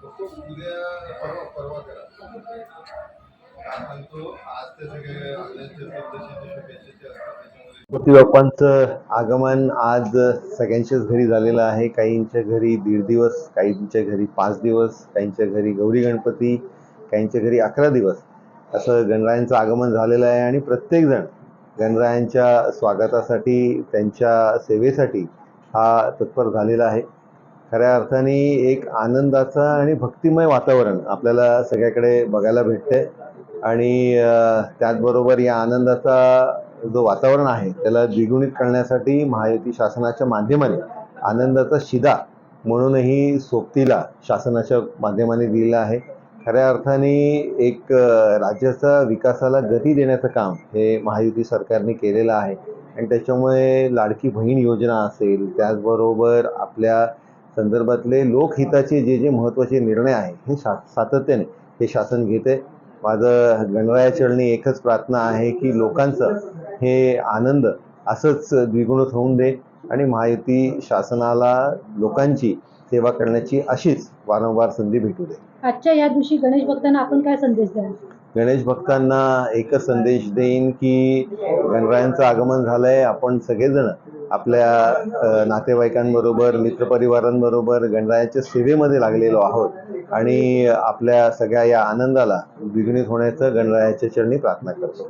फक्त उद्या परवा परवा करा काय आज ते सगळे बाप्पांचं आगमन आज सगळ्यांच्याच घरी झालेलं आहे. काहींच्या घरी दीड दिवस काहींच्या घरी पाच दिवस काहींच्या घरी गौरी गणपती काहींच्या घरी अकरा दिवस. असं गणरायांचं आगमन झालेलं आहे आणि प्रत्येकजण गणरायांच्या स्वागतासाठी त्यांच्या सेवेसाठी हा तत्पर झालेला आहे. खऱ्या अर्थाने एक आनंदाचा आणि भक्तिमय वातावरण आपल्याला सगळ्याकडे बघायला भेटते आणि त्याचबरोबर या आनंदाचा जो वातावरण आहे त्याला द्विगुणित करण्यासाठी महायुती शासनाच्या माध्यमाने आनंदाचा शिदा म्हणूनही सोबतीला शासनाच्या माध्यमाने दिलेला आहे. खऱ्या अर्थाने एक राज्याचा विकासाला गती देण्याचं काम हे महायुती सरकारने केलेलं आहे. आणि त्याच्यामुळे लाडकी बहीण योजना असेल त्याचबरोबर आपल्या संदर्भातले लोकहिताचे जे जे महत्त्वाचे निर्णय आहे हे शा सातत्याने हे शासन घेते माझं गणराया चरणी एकच प्रार्थना आहे की लोकांचं हे आनंद असंच द्विगुणित होऊन दे. आणि महायुती शासनाला लोकांची सेवा करण्याची अशीच वारंवार संधी भेटू दे. आजच्या या दिवशी गणेश भक्तांना आपण काय संदेश द्याल? गणेश भक्तांना एकच संदेश देईन की गणरायांचं आगमन झालंय. आपण सगळेजण आपल्या नातेवाईकांबरोबर मित्रपरिवारांबरोबर गणरायाच्या सेवेमध्ये लागलेलो आहोत आणि आपल्या सगळ्या या आनंदाला द्विगुणित होण्याचं गणरायाच्या चरणी प्रार्थना करतो.